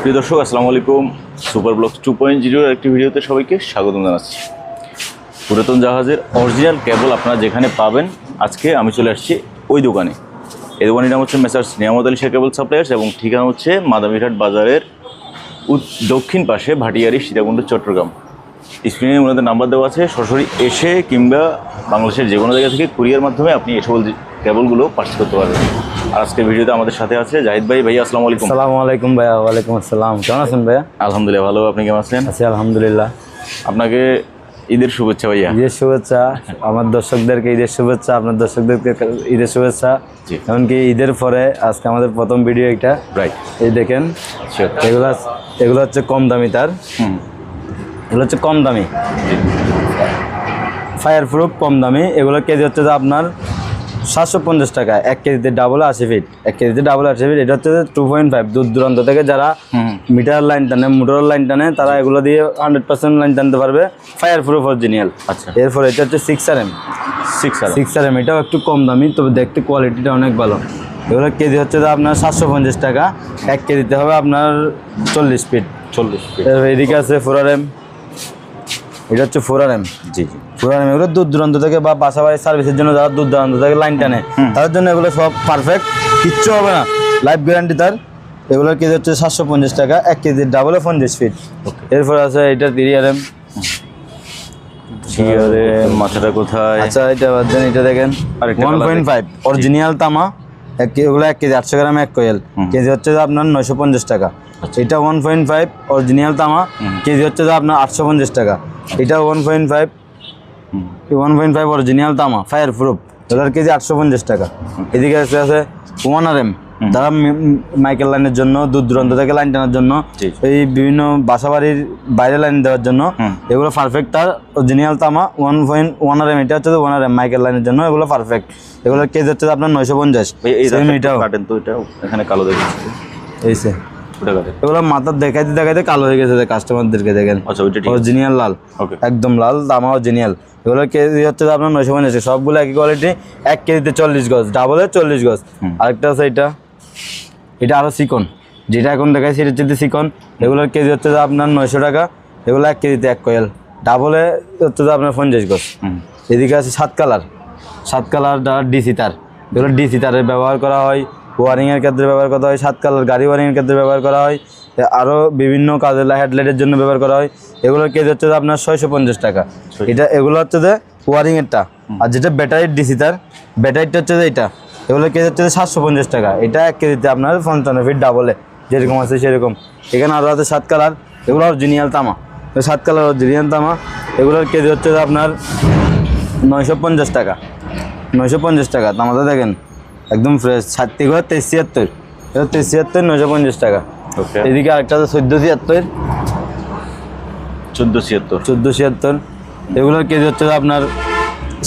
প্রিয় দর্শক, আসসালামু আলাইকুম। সুপার ব্লক টু পয়েন্ট জিরোর একটি ভিডিওতে সবাইকে স্বাগতম জানাচ্ছি। পুরাতন জাহাজের অরিজিনাল কেবল আপনারা যেখানে পাবেন, আজকে আমি চলে আসছি ওই দোকানে। এই দোকানের নাম হচ্ছে মেসার্স নিয়ামত আলী শাহ কেবল সাপ্লায়ার্স এবং ঠিকানা হচ্ছে মাদামিরহাট বাজারের দক্ষিণ পাশে ভাটিয়ারি সীতাকুণ্ড, চট্টগ্রাম। স্ক্রিনে ওনাদের নাম্বার দেওয়া আছে, সরাসরি এসে কিংবা বাংলাদেশের যে কোনো জায়গা থেকে কুরিয়ার মাধ্যমে আপনি যে- কেবলগুলো পার্চেস করতে পারবেন আর আজকের ভিডিওতে আমাদের সাথে আছে জাহিদ ভাই। ভাই আসসালামু আলাইকুম। আসসালামু আলাইকুম ভাইয়া ওয়ালাইকুম আসসালাম। কেমন আছেন ভাইয়া? আলহামদুলিল্লাহ ভালো। আপনি কেমন আছেন? আছি আলহামদুলিল্লাহ। আপনাকে ঈদের শুভেচ্ছা ভাইয়া। ঈদের শুভেচ্ছা আমার দর্শকদেরকে ঈদের শুভেচ্ছা আপনার দর্শকদেরকে ঈদের শুভেচ্ছা। এমনকি ঈদের পরে আজকে আমাদের প্রথম ভিডিও একটা রাইট এই দেখেন এগুলো এগুলো হচ্ছে কম দামি তার। এগুলো হচ্ছে কম দামি। ফায়ার প্রুফ কম দামি। এগুলো কেজি হচ্ছে যে আপনার সাতশো পঞ্চাশ টাকা এক কেজিতে ডাবল আশি ফিট এক কেজিতে ডাবল আশি ফিট এটা হচ্ছে টু পয়েন্ট ফাইভ দূর দূরান্ত থেকে যারা মিটার লাইন টানে মোটর লাইন টানে তারা এগুলো দিয়ে হান্ড্রেড পার্সেন্ট লাইন টানতে পারবে। ফায়ার প্রুফ অরিজিনাল আচ্ছা। এরপর এটা হচ্ছে six R M six R six R M এটাও একটু কম দামি তবে দেখতে কোয়ালিটিটা অনেক ভালো। এগুলো কেজি হচ্ছে আপনার সাতশো পঞ্চাশ টাকা এক কেজিতে হবে আপনার চল্লিশ ফিট চল্লিশ এরপর এদিকে আছে ফোর আর এম এটা হচ্ছে four R M G G. Four এগুলো দূর দূরান্ত থেকে বা বাসা বাড়ির সার্ভিসের জন্য যারা দূর দূরান্ত থেকে লাইন টানে তাদের জন্য এগুলো সব পারফেক্ট কিচ্ছু হবে না। লাইফ গ্যারান্টি তার। এগুলোর কেজি হচ্ছে সাতশো পঞ্চাশ টাকা এক কেজির ডাবলে পঞ্চাশ ফিট এরপর আছে এটা তিরি আর এম মাথাটা কোথায়? আচ্ছা এটা বাদ দেন এটা দেখেন। ওয়ান পয়েন্ট ফাইভ অরিজিনাল তামা। এক এগুলো এক কেজি আটশো গ্রাম এক কোয়েল কেজি হচ্ছে আপনার নয়শো পঞ্চাশ টাকা। এটা ওয়ান পয়েন্ট ফাইভ অরিজিনাল তামা। কেজি হচ্ছে আপনার আটশো পঞ্চাশ টাকা। এটা one point five. One point five original তামা ফায়ার প্রুফ এটার কেজি আটশো পঞ্চাশ টাকা। এদিকে আছে আছে ওয়ান আর এম তারা মাইকেল লাইনের জন্য দূর দূরান্ত থেকে লাইন টানার জন্য এই বিভিন্ন বাসা বাড়ির বাইরে লাইন দেওয়ার জন্য এগুলো পারফেক্ট তার অরিজিনাল তামা one point one R M এটা হচ্ছে ওয়ান আর এম মাইকেল লাইনের জন্য এগুলো পারফেক্ট এগুলোর কেজি হচ্ছে আপনার নয়শো পঞ্চাশ। এই এখানে কালো দেখেছি এইসে এগুলো মাথার দেখাইতে দেখাইতে কালো হয়ে গেছে কাস্টমারদেরকে দেখেন। আচ্ছা ওইটা অরিজিনাল লাল। ওকে একদম লাল দামা অরিজিনাল এগুলোর কেজি হচ্ছে আপনার নয়শো পঞ্চাশ সবগুলো একই কোয়ালিটি এক কেজিতে চল্লিশ গজ ডাবলে চল্লিশ গজ। আরেকটা আছে এটা। এটা আরও চিকন যেটা এখন দেখায় সেটা হচ্ছে চিকন এগুলোর কেজি হচ্ছে আপনার নয়শো টাকা। এগুলো এক কেজিতে এক কয়েল ডাবলে হচ্ছে আপনার পঞ্চাশ গজ। এদিকে আছে সাত কালার। সাত কালার ডিসি তার। এগুলো ডিসি তারের ব্যবহার করা হয়। ওয়ারিংয়ের ক্ষেত্রে ব্যবহার করা হয় সাত কালার গাড়ি ওয়ারিংয়ের ক্ষেত্রে ব্যবহার করা হয় আরও বিভিন্ন কাজের হেডলাইটের জন্য ব্যবহার করা হয়। এগুলোর কেজি হচ্ছে যে আপনার ছয়শো পঞ্চাশ টাকা। এটা এগুলো হচ্ছে যে ওয়ারিংয়েরটা। আর যেটা ব্যাটারির ডিসি তার ব্যাটারিটা হচ্ছে যে এটা। এগুলোর কেজি হচ্ছে যে সাতশো পঞ্চাশ টাকা। এটা এক কেজিতে আপনার পঞ্চান্ন ফিট ডাবলে যেরকম আছে সেরকম। এখানে আরও আছে সাত কালার। এগুলো অরিজিনাল তামা। সাত কালার অরিজিনাল তামা। এগুলোর কেজি হচ্ছে যে আপনার নয়শো পঞ্চাশ টাকা। নয়শো পঞ্চাশ টাকা তামাতে দেখেন। একদম ফ্রেশ ছাত্তি করে তেইশ ছিয়াত্তর। এটা তেইশ ছিয়াত্তর নয়শো পঞ্চাশ টাকা। ওকে এদিকে আরেকটা আছে চোদ্দ ছিয়াত্তর। চোদ্দ ছিয়াত্তর। চোদ্দ ছিয়াত্তর। এগুলোর কেজি হচ্ছে আপনার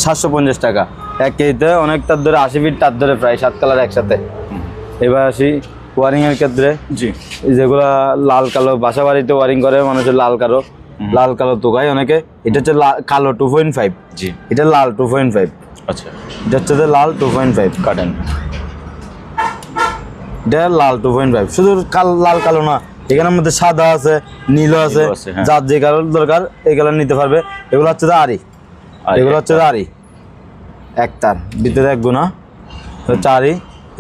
সাতশো পঞ্চাশ টাকা। এক কেজিতে অনেক তার ধরে আশি ফিট তার ধরে প্রায় সাত কালার একসাথে। এবার আসি ওয়ারিংয়ের ক্ষেত্রে। জি। যেগুলা লাল কালো বাসা বাড়িতে ওয়ারিং করে মানুষের লাল কালো লাল কালো তোকায় অনেকে। এটা হচ্ছে কালো টু পয়েন্ট ফাইভ জি। এটা লাল টু পয়েন্ট ফাইভ আচ্ছা। যে লাল টু পয়েন্ট ফাইভ কাটেন এটা লাল টু পয়েন্ট ফাইভ শুধু কাল লাল কালো না এখানের মধ্যে সাদা আছে নীলও আছে আছে, হ্যাঁ। যার যে কালার দরকার এই কালার নিতে পারবে। এগুলো হচ্ছে আরি এগুলো হচ্ছে আরি এক তার ভিতরে এক গুণা। হচ্ছে আরি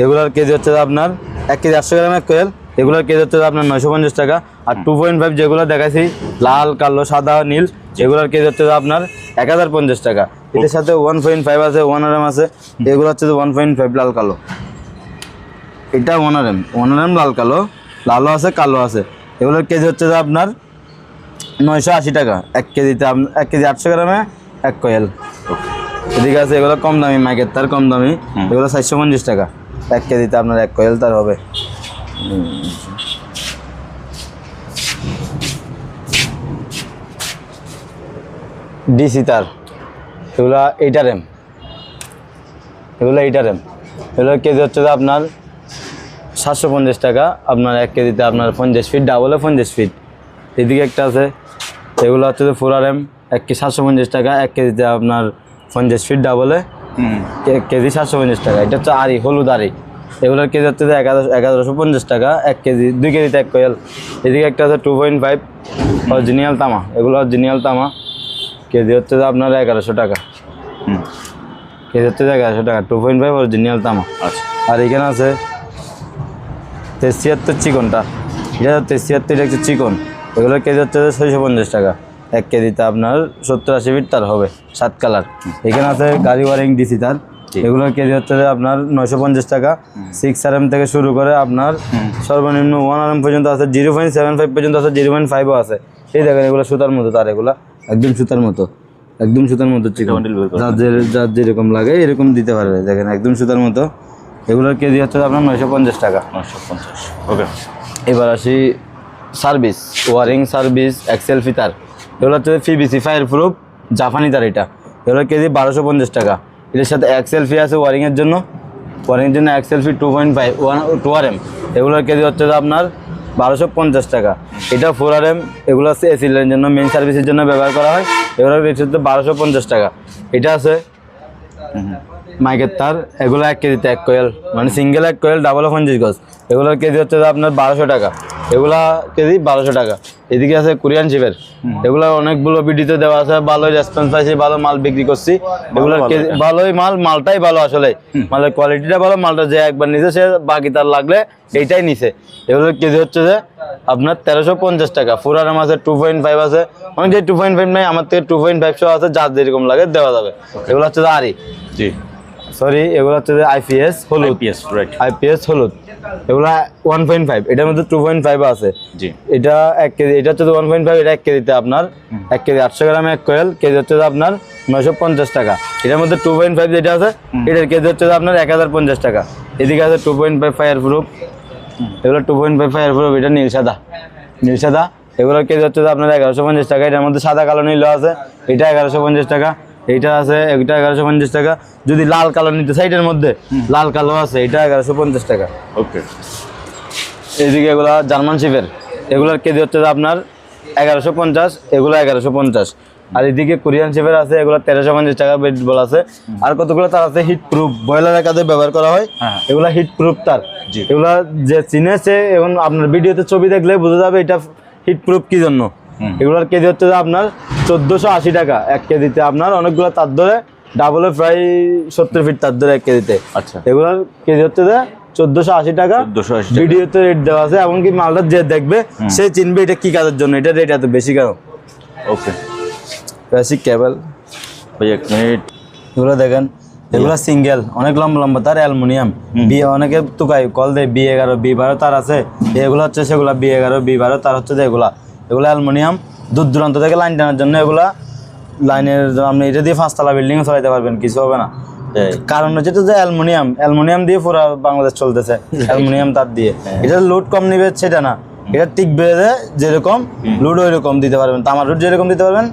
এগুলোর কেজি হচ্ছে আপনার এক কেজি আটশো গ্রাম এক কোয়েল। এগুলোর কেজি হচ্ছে আপনার নয়শো পঞ্চাশ টাকা। আর টু পয়েন্ট ফাইভ যেগুলো দেখাইছি লাল কালো সাদা নীল এগুলোর কেজি হচ্ছে আপনার এক হাজার পঞ্চাশ টাকা এটার সাথে ওয়ান পয়েন্ট ফাইভ আছে ওয়ান আর এম আছে এগুলো হচ্ছে ওয়ান পয়েন্ট ফাইভ লাল কালো। এটা one R M one R M লাল কালো লালও আছে কালো আছে। এগুলোর কেজি হচ্ছে আপনার নয়শো আশি টাকা এক কেজিতে এক কেজি আটশো গ্রামে এক কয়েল। এদিকে আছে এগুলো কম দামি মাইকের তার কম দামি। এগুলো চারশো পঞ্চাশ টাকা। এক কেজিতে আপনার এক কয়েল তার হবে। ডিসি তার। এগুলো এইটার এম এগুলো এইটার এম এগুলোর কেজি হচ্ছে যে আপনার সাতশো পঞ্চাশ টাকা। আপনার এক কেজিতে আপনার পঞ্চাশ ফিট ডাবলে পঞ্চাশ ফিট এদিকে একটা আছে এগুলো হচ্ছে যে ফোর আর এম এক কেজি সাতশো পঞ্চাশ টাকা এক কেজিতে আপনার পঞ্চাশ ফিট ডাবলে এক কেজি সাতশো পঞ্চাশ টাকা। এটা হচ্ছে আড়ি হলুদ আড়ি। এগুলোর কেজি হচ্ছে যে এগারোশো পঞ্চাশ টাকা এক কেজি দুই কেজিতে এক কোয়েল। এদিকে একটা আছে টু পয়েন্ট ফাইভ অরিজিনাল তামা। এগুলো অরিজিনাল তামা। কেজি হচ্ছে যে আপনার এগারোশো টাকা। হুম। কেজি হচ্ছে যে এগারোশো টাকা টু পয়েন্ট ফাইভ অরিজিনাল তামা। আচ্ছা। আর এখানে আছে তেছিয়াত্তর চিকনটা। এটা তেছিয়াত্তর এটা হচ্ছে চিকন। এগুলোর কেজি হচ্ছে ছয়শো পঞ্চাশ টাকা। এক কেজিতে আপনার সত্তর আশি ফিট তার হবে সাত কালার। এখানে আছে গাড়ি ওয়ারিং ডিসি তার। ঠিক। এগুলোর কেজি হচ্ছে যে আপনার নয়শো পঞ্চাশ টাকা। সিক্স আর এম থেকে শুরু করে আপনার সর্বনিম্ন ওয়ান আর এম পর্যন্ত আছে জিরো পয়েন্ট সেভেন ফাইভ পর্যন্ত আছে জিরো পয়েন্ট ফাইভও আছে। এই দেখেন এগুলো সুতার মতো তার এগুলো। একদম সুতার মতো একদম সুতার মতো চিকন। bundle যার যে- যার যেরকম লাগে এরকম দিতে পারবে দেখেন একদম সুতার মতো। এগুলোর কেজি হচ্ছে আপনার নয়শো পঞ্চাশ টাকা। নশো পঞ্চাশ ওকে এবার আসি সার্ভিস ওয়ারিং সার্ভিস এক্সেল ফিতার। এগুলো হচ্ছে পিবিসি ফায়ার প্রুফ জাপানি তার এটা। এগুলোর কেজি বারোশো পঞ্চাশ টাকা। এটার সাথে এক্সেল ফি আছে ওয়ারিংয়ের জন্য। ওয়ারিংয়ের জন্য এক্সেল ফি two point five one two R M এগুলোর কেজি হচ্ছে আপনার বারোশো পঞ্চাশ টাকা। এটা ফোর আর এম এগুলো আছে এসি লাইনের জন্য মেন সার্ভিসের জন্য ব্যবহার করা হয়। এগুলো রেট বারোশো পঞ্চাশ টাকা। এটা আছে মাইকের তার, এগুলো এক কেজিতে এক কোয়েল মানে সিঙ্গেল এক কোয়েল ডাবল পঞ্চাশ গজ এগুলোর কেজি হচ্ছে আপনার বারোশো টাকা। এগুলা কেজি বারোশো টাকা। এদিকে আছে কোরিয়ান শিপের এগুলা অনেকগুলো ভিডিওতে দেওয়া আছে ভালোই রেসপন্স পাইছি ভালো মাল বিক্রি করছি। এগুলোর ভালোই মাল মালটাই ভালো আসলে। মালের কোয়ালিটিটা ভালো মালটা যে একবার নিছে সে বাকি তার লাগলে এইটাই নিছে। এগুলোর কেজি হচ্ছে যে আপনার তেরোশো পঞ্চাশ টাকা। ফোর আর আছে টু পয়েন্ট ফাইভ আছে। অনেক যে টু পয়েন্ট ফাইভ নাই আমার থেকে টু পয়েন্ট ফাইভ আছে যার যেরকম লাগে দেওয়া যাবে। এগুলো হচ্ছে যে আরি জি। সরি এগুলো হচ্ছে যে আইপিএস হলুদ। আইপিএস রাইট আইপিএস হলুদ। এগুলো ওয়ান পয়েন্ট ফাইভ এটার মধ্যে টু পয়েন্ট ফাইভ আছে। জি। এটা এক কেজি এটা হচ্ছে ওয়ান পয়েন্ট ফাইভ এটা এক কেজিতে আপনার এক কেজি আটশো গ্রাম এক কোয়েল কেজি হচ্ছে আপনার নয়শো পঞ্চাশ টাকা। এটার মধ্যে টু পয়েন্ট ফাইভ যেটা আছে এটার কেজি হচ্ছে আপনার এক হাজার পঞ্চাশ টাকা। এদিকে আছে two point five fire proof এগুলো two point five fire proof এটা নীল সাদা। নীল সাদা। এগুলোর কেজি হচ্ছে আপনার এগারোশো পঞ্চাশ টাকা এটার মধ্যে সাদা কালো নীল আছে এটা এগারোশো পঞ্চাশ টাকা। এইটা আছে এটা এগারোশো পঞ্চাশ টাকা। যদি লাল কালো নিতে সাইডের মধ্যে লাল কালো আছে এটা এগারোশো পঞ্চাশ টাকা। ওকে। এইদিকে এগুলো জার্মান শিপের। এগুলোর কেজি হচ্ছে আপনার এগারোশো পঞ্চাশ এগুলো এগারোশো পঞ্চাশ। আর এদিকে কোরিয়ান শিপের আছে এগুলো তেরোশো পঞ্চাশ টাকা বেড বল আছে। আর কতগুলো তার আছে? হিট প্রুফ বয়লারের কাজে ব্যবহার করা হয়। এগুলো হিট প্রুফ তার। এগুলো যে চিনেছে এবং আপনার ভিডিওতে ছবি দেখলে বোঝা যাবে এটা হিট প্রুফ কি জন্য। এগুলোর কেজি হচ্ছে যে আপনার চোদ্দোশো আশি টাকা এক কেজিতে আপনার অনেকগুলো তার ধরে ডাবলে প্রায় সত্তর ফিট তার ধরে এক কেজিতে। আচ্ছা। এগুলোর কেজি হচ্ছে যে চোদ্দোশো আশি টাকা। 1480 টাকা। ভিডিওতে রেট দেওয়া আছে এমনকি মালটা যে দেখবে সে চিনবে এটা কি কাজের জন্য এটা রেট এত বেশি কেন? ওকে। বেসিক কেবল ভাই এক মিনিট এগুলো দেখেন এগুলো সিঙ্গেল অনেক লম্বা লম্বা তার অ্যালুমিনিয়াম। বি অনেকে তুকাই কল দেয় বি এগারো বি বারো তার আছে। এগুলো হচ্ছে সেগুলা বি এগারো বি বারো তার হচ্ছে যে এগুলা এগুলো অ্যালুমিনিয়াম দূর দূরান্ত থেকে লাইন টানার জন্য এগুলা লাইনের আপনি এটা দিয়ে পাঁচতলা বিল্ডিং চালাইতে পারবেন কিছু হবে না। কারণ হচ্ছে যে অ্যালুমিনিয়াম অ্যালুমিনিয়াম দিয়ে পুরো বাংলাদেশ চলতেছে অ্যালুমিনিয়াম তার দিয়ে। এটা লোড কম নিবে সেটা না এটা টিকবে যে যেরকম লোড ওই রকম দিতে পারবেন তামার লোড যেরকম দিতে পারবেন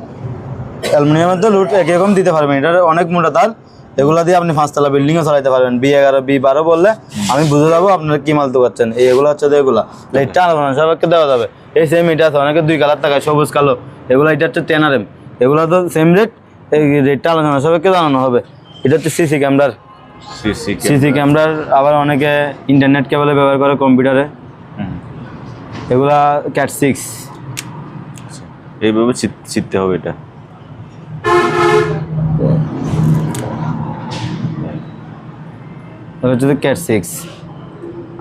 অ্যালুমিনিয়ামের তো লোড একই রকম দিতে পারবেন এটার অনেক মোটা তার। এগুলা দিয়ে আপনি পাঁচতলা বিল্ডিংও চালাতে পারবেন। বি এগারো বি বারো বললে আমি বুঝে যাব আপনারা কি মাল এই এগুলো হচ্ছে এগুলা। রেটটা আলাদা না সবাইকে দেওয়া যাবে। এই সেম এটা আছে অনেকে দুই কালার টাকা সবুজ কালো। এগুলো এটা হচ্ছে টেন আর এম এগুলো তো সেম রেট এই রেটটা আলাদা না সবাইকে জানানো হবে। এটা হচ্ছে সিসি ক্যামেরার সিসি ক্যামেরার আবার অনেকে ইন্টারনেট কেবলে ব্যবহার করে কম্পিউটারে এগুলা ক্যাট সিক্স এইভাবে চিততে হবে এটা। এটা হচ্ছে ক্যাট সিক্স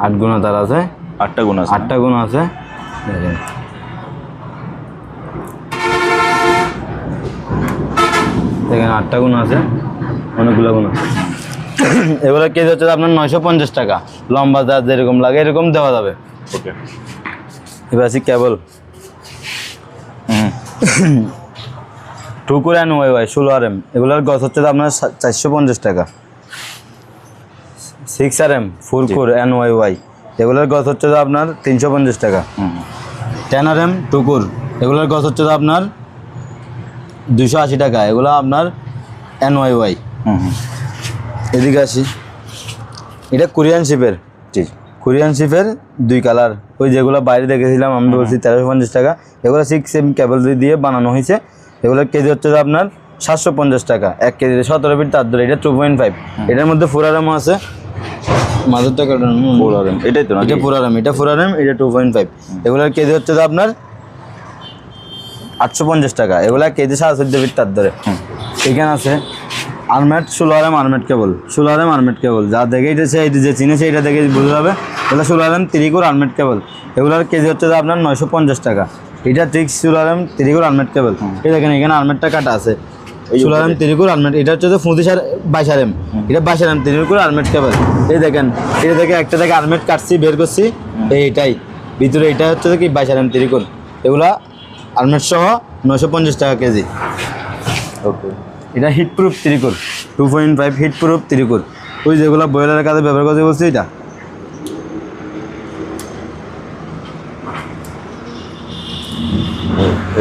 আট গুণা তার আছে? আটটা গুণ আছে। আটটা গুণ আছে? দেখেন। দেখেন আটটা গুণ আছে অনেকগুলো গুণ আছে। এগুলো কেজি হচ্ছে আপনার নয়শো পঞ্চাশ টাকা। লম্বা যা যেরকম লাগে এরকম দেওয়া যাবে। ওকে এবার আছি কেবল টুকুর অ্যান্ড ওয়াই ওয়াই ষোলো আর এম। এগুলোর গছ হচ্ছে আপনার চারশো পঞ্চাশ টাকা। সিক্স আর এম ফুরকুর এন ওয়াই ওয়াই এগুলোর গছ হচ্ছে যে আপনার তিনশো পঞ্চাশ টাকা। টেন আর এম টুকুর এগুলোর গছ হচ্ছে যে আপনার দুশো আশি টাকা। এগুলো আপনার এন ওয়াই ওয়াই এদিকে আসি। এটা কোরিয়ান শিপের জি। কোরিয়ান শিপের দুই কালার। ওই যেগুলো বাইরে দেখেছিলাম আমি বলছি তেরোশো পঞ্চাশ টাকা। এগুলো সিক্স এম কেবল দিয়ে বানানো হয়েছে। এগুলোর কেজি হচ্ছে আপনার সাতশো পঞ্চাশ টাকা। এক কেজি সতেরো ফিট তার ধরে। এটা টু পয়েন্ট ফাইভ এটার মধ্যে ফোর আরামও আছে। মাদারটা কাটানো ফোর এটাই তো এটা পুরা র্যাম এটা পুরা এটা টু পয়েন্ট ফাইভ এগুলোর কেজি হচ্ছে তো আপনার আটশো পঞ্চাশ টাকা। এগুলা কেজি সাড়ে চোদ্দ ফিট তার ধরে। এখানে আছে আর্মেট ষোলো আরাম আর্মেট কেবল ষোলো আরাম আর্মেট কেবল যা দেখে এটা সে যে চিনেছে এটা দেখে বুঝতে হবে। এগুলো ষোলো আরাম তিরিকুর আর্মেট কেবল এগুলোর কেজি হচ্ছে যে আপনার নয়শো পঞ্চাশ টাকা। এটা ঠিক ষোলো আরাম তিরিকুর আর্মেট কেবল এই দেখেন এখানে আর্মেটটা কাটা আছে। ষোলো আরাম তিরিকুর আর্মেট এটা হচ্ছে পঁচিশ আর বাইশ আরাম এটা বাইশ তিরিকুর আর্মেট কেবল এই দেখেন এটা দেখে একটা থেকে আর্মেট কাটছি বের করছি এইটাই। ভিতরে এটা হচ্ছে কি বাইশ আরাম তিরিকুর এগুলা আর্মেট সহ নয়শো পঞ্চাশ টাকা কেজি। ওকে। এটা hit proof ত্রিকুর two point five heat proof ত্রিকুর ওই যেগুলো বয়লারের কাজে ব্যবহার করতে বলছি এটা।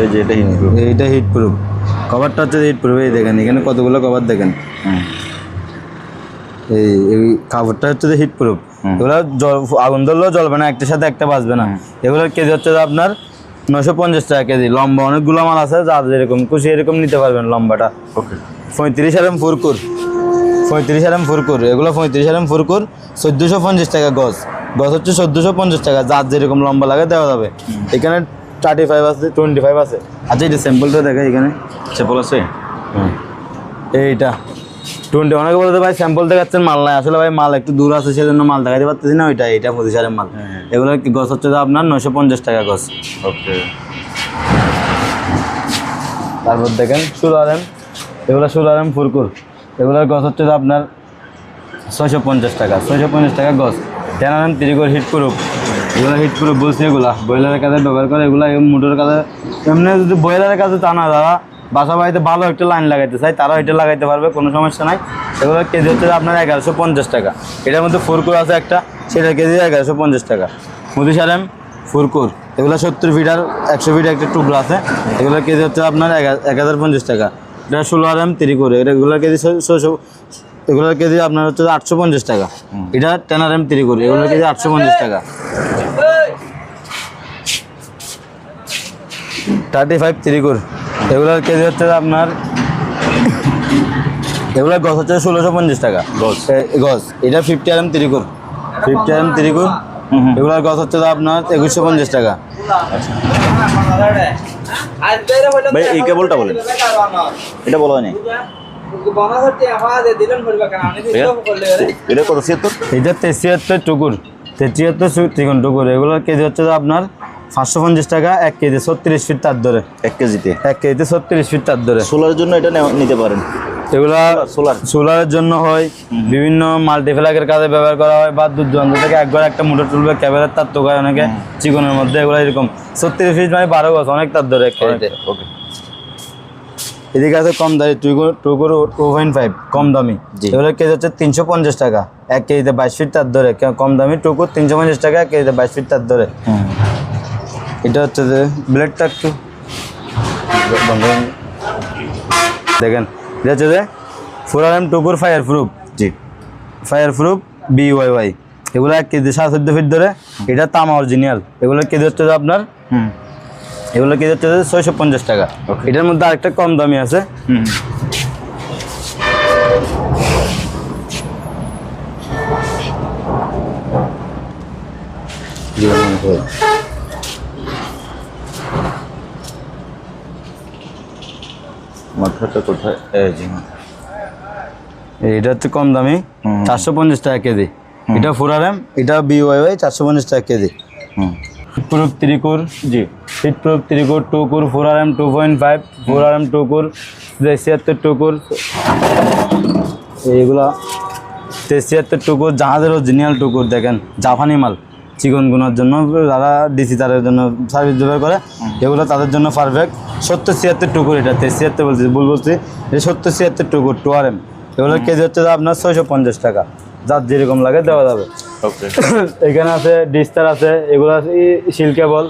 এই যে এটা হিট প্রুফ এইটা হিট প্রুফ কভারটা হচ্ছে হিট প্রুফ এই দেখেন এখানে কতগুলো কভার দেখেন। এই এই কাপড়টা হচ্ছে হিট প্রুফ এগুলো জল আগুন ধরলেও জ্বলবে না একটার সাথে একটা বাঁচবে না। এগুলোর কেজি হচ্ছে যে আপনার নশো পঞ্চাশ টাকা কেজি। লম্বা অনেকগুলো মাল আছে যার যেরকম খুশি এরকম নিতে পারবেন লম্বাটা। ওকে। পঁয়ত্রিশ আরাম ফুরকুর। পঁয়ত্রিশ আরাম ফুরকুর। এগুলো পঁয়ত্রিশ আরাম ফুরকুর চোদ্দোশো পঞ্চাশ টাকা গজ। গজ হচ্ছে চোদ্দোশো পঞ্চাশ টাকা যার যেরকম লম্বা লাগে দেওয়া যাবে। এখানে থার্টি ফাইভ আছে টোয়েন্টি ফাইভ আছে। আচ্ছা এটা স্যাম্পলটা দেখে এখানে। চেপল আছে? এইটা। টোয়েন্টি অনেকে বলতে ভাই স্যাম্পল দেখাচ্ছেন মাল নাই। আসলে ভাই মাল একটু দূর আছে সেজন্য মাল দেখাতে পারতেছি না ওইটা এইটা পঁচিশ হাজার মাল এগুলো গছ হচ্ছে আপনার নয়শো পঞ্চাশ টাকা গছ। ওকে। তারপর দেখেন ষোলো আরএম এগুলো ষোলো আরএম ফুরকুর। এগুলোর গছ হচ্ছে আপনার ছয়শো পঞ্চাশ টাকা ছয়শো পঞ্চাশ টাকা গছ। টেন আরএম তিরিকর হিট প্রুফ এগুলো হিট প্রুফ বলছি এগুলা। ব্রয়লারের কাজে ব্যবহার করে এগুলো মোটর কাজে। এমনি যদি ব্রয়লারের কাজে তা না যারা বাসা বাড়িতে ভালো একটা লাইন লাগাইতে চাই তারাও এটা লাগাইতে পারবে কোনো সমস্যা নাই। এগুলো কেজি হচ্ছে আপনার এগারোশো পঞ্চাশ টাকা। এটার মধ্যে ফুরকুর আছে একটা সেটার কেজি এগারোশো পঞ্চাশ টাকা। মুদি সারেম ফুরকুর এগুলো সত্তর ফিট আর একশো ফিট একটা টুকরো আছে। এগুলোর কেজি হচ্ছে আপনার এক- এক হাজার পঞ্চাশ টাকা। এটা ষোলো আর এম তিরি করে এটা এগুলোর কেজি ছশো এগুলোর কেজি আপনার হচ্ছে আটশো পঞ্চাশ টাকা। এটা টেন আর এম তিরি করে এগুলোর কেজি আটশো পঞ্চাশ টাকা। থার্টি ফাইভ ত্রিকুর এগুলোর কেজি হচ্ছে আপনার এগুলোর গছ হচ্ছে ষোলোশো পঞ্চাশ টাকা। গছ। গজ এটা ফিফটি আর এম তিরিকুর ফিফটি আর এম তিরিকুর এগুলোর গছ হচ্ছে আপনার একুশশো পঞ্চাশ টাকা। ভাই এই কেবলটা বলেন। এটা বলা হয়নি। এটা কত ছিয়াত্তর? এটা টুকুর তেছিয়াত্তর ত্রিকোণ টুকুর এগুলোর কেজি হচ্ছে আপনার পাঁচশো পঞ্চাশ টাকা এক কেজি ছত্রিশ ফিট তার ধরে এক কেজিতে? এক কেজিতে ছত্রিশ ফিট তার ধরে সোলারের জন্য এটা নিতে পারেন। এগুলা সোলার সোলারের জন্য হয়। বিভিন্ন মাল্টিফ্ল্যাগের কাজে ব্যবহার করা হয়। বা দূর দূরান্ত থেকে একবার একটা মোটর তুলবে ক্যাবেলের তার তো হয় অনেকে চিকনের মধ্যে এগুলো এরকম। ছত্রিশ ফিট মানে বারো গজ অনেক তার ধরে এক কেজিতে। ওকে। এদিকে আছে কম দামি টুকুর টুকুর টু পয়েন্ট ফাইভ কম দামি। এগুলোর কেজি হচ্ছে তিনশো পঞ্চাশ টাকা। এক কেজিতে বাইশ ফিট তার ধরে কম দামি টুকুর তিনশো পঞ্চাশ টাকা এক কেজিতে বাইশ ফিট তার ধরে এটা হচ্ছে যে ব্লেডটা একটু। দেখেন এটা হচ্ছে যে ফোর আর এম টুকুর fire proof G. Fire proof B Y Y এগুলো এক কেজি সাড়ে চোদ্দ ফিট ধরে। এটা তামা অরিজিনাল এগুলোর কেজি হচ্ছে যে আপনার হুম। এগুলো কেজি হচ্ছে যে ছয়শো পঞ্চাশ টাকা. এটার মধ্যে আরেকটা কম দামি আছে। হুম। মাথাটা কোথায়? এই এটা হচ্ছে কম দামি চারশো পঞ্চাশ টাকা কেজি। এটা ফোর আর এম? এটা বিওয়াই চারশো পঞ্চাশ টাকা কেজি। প্রুফ ত্রিকুর জি। হিট প্রুফ ত্রিকুর two কুর four R M two point five four R M two কুর ছিয়াত্তর টু কুর এইগুলা ছিয়াত্তর টুকুর জাহাজের অরিজিনাল টুকুর দেখেন জাপানি মাল। চিকন গুনার জন্য যারা ডিসি তারের জন্য সার্ভিস ব্যবহার করে এগুলো তাদের জন্য পারফেক্ট সত্তর ছিয়াত্তর টুকুর এটা ছিয়াত্তর বলছি ভুল বলছি এটা সত্তর ছিয়াত্তর টুকুর টু আর এম এগুলোর কেজি হচ্ছে আপনার ছয়শো পঞ্চাশ টাকা। যার যেরকম লাগে দেওয়া যাবে। এখানে আছে ডিস্টার আছে এগুলো আছে শিল কেবল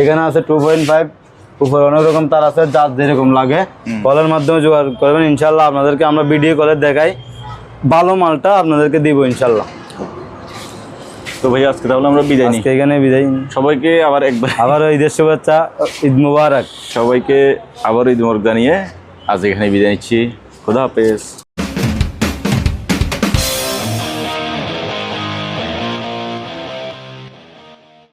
এখানে আছে টু পয়েন্ট ফাইভ উপরে অনেক রকম তার আছে যার যেরকম লাগে। কলের মাধ্যমে জোগাড় করবেন ইনশাল্লাহ আপনাদেরকে আমরা ভিডিও কলে দেখাই। ভালো মালটা আপনাদেরকে দিব ইনশাল্লাহ তো ভাই আজকে তাহলে আমরা বিদায় নিই। এখানে বিদায় সবাইকে আবার একবার আবার ঈদের শুভেচ্ছা ঈদ মুবারক। সবাইকে আবার ঈদ মোবারক জানিয়ে আজ এখানে বিদায় নিচ্ছি। খোদা হাফেজ।